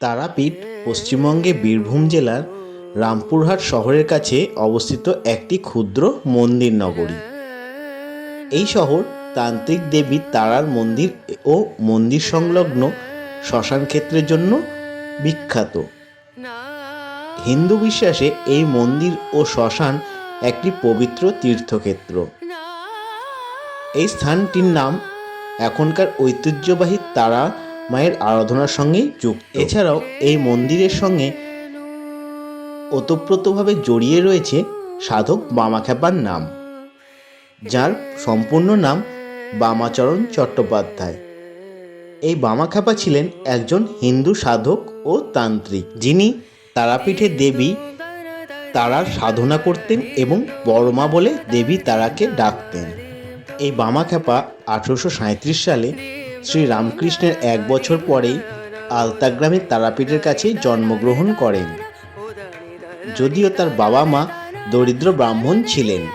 তারাপীঠ পশ্চিমবঙ্গে বীরভূম জেলার রামপুরহাট শহরের কাছে অবস্থিত একটি ক্ষুদ্র মন্দির নগরী। এই শহর তান্ত্রিক দেবী তারার মন্দির ও মন্দির সংলগ্ন শ্মশান ক্ষেত্রের জন্য বিখ্যাত। হিন্দু বিশ্বাসে এই মন্দির ও শ্মশান একটি পবিত্র তীর্থক্ষেত্র। এই স্থানটির নাম এখনকার ঐতিহ্যবাহী তারা মায়ের আরাধনার সঙ্গেই যুক্ত। এছাড়াও এই মন্দিরের সঙ্গে ওতপ্রোতভাবে জড়িয়ে রয়েছে সাধক বামাখ্যাপার নাম, যার সম্পূর্ণ নাম বামাচরণ চট্টোপাধ্যায়। এই বামাখ্যাপা ছিলেন একজন হিন্দু সাধক ও তান্ত্রিক, যিনি তারাপীঠে দেবী তারার সাধনা করতেন এবং বড়মা বলে দেবী তারাকে ডাকতেন। এই বামাখ্যাপা আঠেরোশো সাঁত্রিশ সালে শ্রী রামকৃষ্ণের এক বছর পরেই আলতাগ্রামের তারাপীঠের কাছে জন্মগ্রহণ করেন। যদিও তার বাবা মা দরিদ্র ব্রাহ্মণ ছিলেন।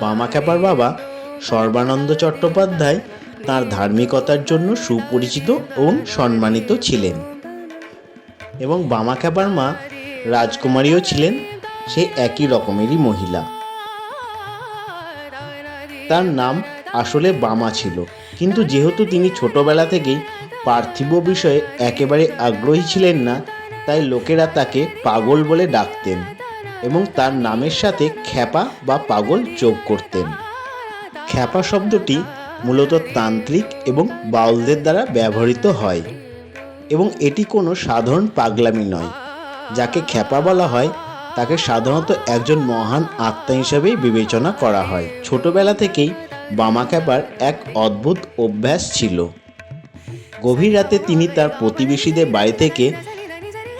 বামাখ্যাপার বাবা সর্বানন্দ চট্টোপাধ্যায় তার ধার্মিকতার জন্য সুপরিচিত এবং সম্মানিত ছিলেন। এবং বামাখ্যাপার মা রাজকুমারীও ছিলেন, সে একই রকমেরই মহিলা। তার নাম আসলে বামা ছিল। কিন্তু যেহেতু তিনি ছোটবেলা থেকেই পার্থিব বিষয়ে একেবারে আগ্রহী ছিলেন না, তাই লোকেরা তাকে পাগল বলে ডাকতেন এবং তার নামের সাথে খ্যাপা বা পাগল যোগ করতেন। খ্যাপা শব্দটি মূলত তান্ত্রিক এবং বাউলদের দ্বারা ব্যবহৃত হয় এবং এটি কোনো সাধারণ পাগলামি নয়। যাকে খ্যাপা বলা হয়, তাকে সাধারণত একজন মহান আত্মা হিসাবেই বিবেচনা করা হয়। ছোটবেলা থেকেই বামা খ্যাপার এক অদ্ভুত অভ্যাস ছিল। গভীর রাতে তিনি তার প্রতিবেশীদের বাড়ি থেকে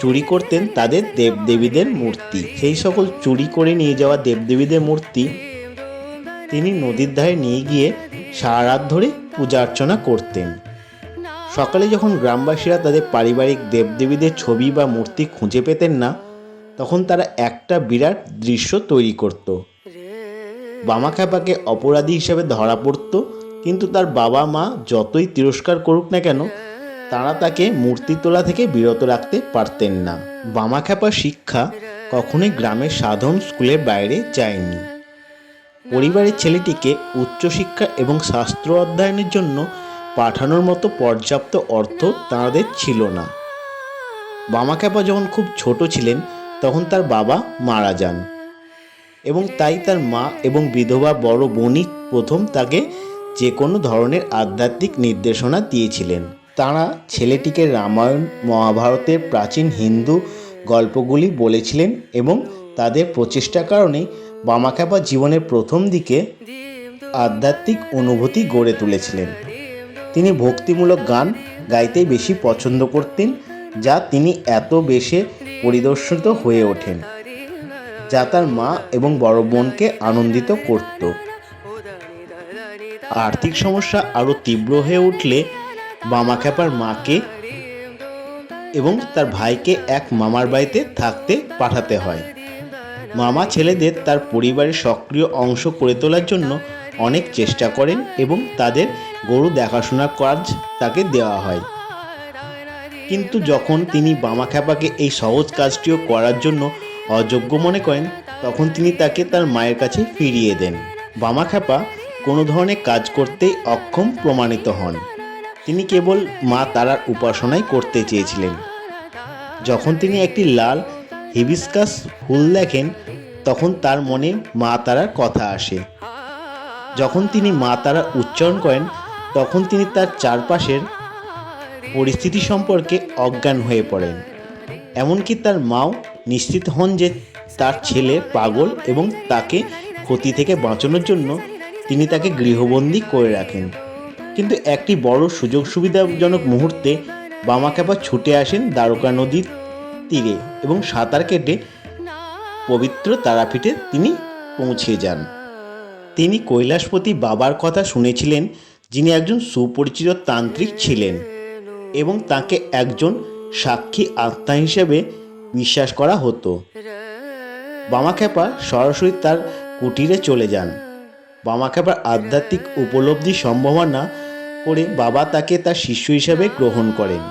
চুরি করতেন তাদের দেবদেবীদের মূর্তি। সেই সকল চুরি করে নিয়ে যাওয়া দেবদেবীদের মূর্তি তিনি নদীর ধারে নিয়ে গিয়ে সারা রাত ধরে পূজা অর্চনা করতেন। সকালে যখন গ্রামবাসীরা তাদের পারিবারিক দেবদেবীদের ছবি বা মূর্তি খুঁজে পেতেন না, তখন তারা একটা বিরাট দৃশ্য তৈরি করত। বামাখ্যাপাকে অপরাধী হিসেবে ধরা পড়ত, কিন্তু তার বাবা মা যতই তিরস্কার করুক না কেন, তারা তাকে মূর্তি তোলা থেকে বিরত রাখতে পারতেন না। বামাখ্যাপার শিক্ষা কখনোই গ্রামের সাধারণ স্কুলের বাইরে যায়নি। পরিবারের ছেলেটিকে উচ্চশিক্ষা এবং শাস্ত্র অধ্যয়নের জন্য পাঠানোর মতো পর্যাপ্ত অর্থ তাঁদের ছিল না। বামাখ্যাপা যখন খুব ছোট ছিলেন, তখন তার বাবা মারা যান। এবং তাই তার মা এবং বিধবা বড় বোনই প্রথম তাকে যে কোনো ধরনের আধ্যাত্মিক নির্দেশনা দিয়েছিলেন। তাঁরা ছেলেটিকে রামায়ণ, মহাভারতের প্রাচীন হিন্দু গল্পগুলি বলেছিলেন এবং তাদের প্রচেষ্টার কারণেই বামাখ্যাপা জীবনের প্রথম দিকে আধ্যাত্মিক অনুভূতি গড়ে তুলেছিলেন। তিনি ভক্তিমূলক গান গাইতে বেশি পছন্দ করতেন, যা তিনি এত বেশি পরিদর্শিত হয়ে ওঠেন। যা তার মা এবং বড় বোনকে আনন্দিত করত। আর্থিক সমস্যা আরও তীব্র হয়ে উঠলে বামাখ্যাপার মাকে এবং তার ভাইকে এক মামার বাড়িতে থাকতে পাঠাতে হয়। মামা ছেলেদের তার পরিবারের সক্রিয় অংশ করে তোলার জন্য অনেক চেষ্টা করেন এবং তাদের গরু দেখাশোনার কাজ তাকে দেওয়া হয়। কিন্তু যখন তিনি বামাখ্যাপাকে এই সহজ কাজটিও করার জন্য অযোগ্য মনে করেন, তখন তিনি তাকে তার মায়ের কাছে ফিরিয়ে দেন। বামাখ্যাপা কোনো ধরনের কাজ করতেই অক্ষম প্রমাণিত হন। তিনি কেবল মা তারার উপাসনাই করতে চেয়েছিলেন। যখন তিনি একটি লাল হিবিস্কাস ফুল দেখেন, তখন তার মনে মা তারার কথা আসে। যখন তিনি মা তারা উচ্চারণ করেন, তখন তিনি তার চারপাশের পরিস্থিতি সম্পর্কে অজ্ঞান হয়ে পড়েন। এমনকি তার মাও নিশ্চিত হন যে তার ছেলে পাগল এবং তাকে ক্ষতি থেকে বাঁচানোর জন্য তিনি তাকে গৃহবন্দী করে রাখেন। কিন্তু একটি বড় সুযোগ সুবিধাজনক মুহূর্তে বামাখ্যাপা ছুটে আসেন দ্বারকা নদীর তীরে এবং সাঁতার কেটে পবিত্র তারাপীঠে তিনি পৌঁছে যান। তিনি কৈলাসপতি বাবার কথা শুনেছিলেন, যিনি একজন সুপরিচিত তান্ত্রিক ছিলেন এবং তাকে একজন সাক্ষী আত্মা হিসেবে বিশ্বাস করা হতো। বামাখ্যাপা সরাসরি তার কুটিরে চলে যান। বামাখ্যাপার আধ্যাত্মিক উপলব্ধি সম্ভাবনা করে বাবা তাকে তার শিষ্য হিসাবে গ্রহণ করেন।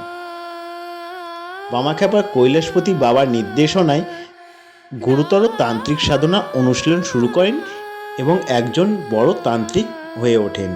বামাখ্যাপা কৈলাসপতি বাবার নির্দেশনায় গুরুতর তান্ত্রিক সাধনা অনুশীলন শুরু করেন এবং একজন বড় তান্ত্রিক হয়ে ওঠেন।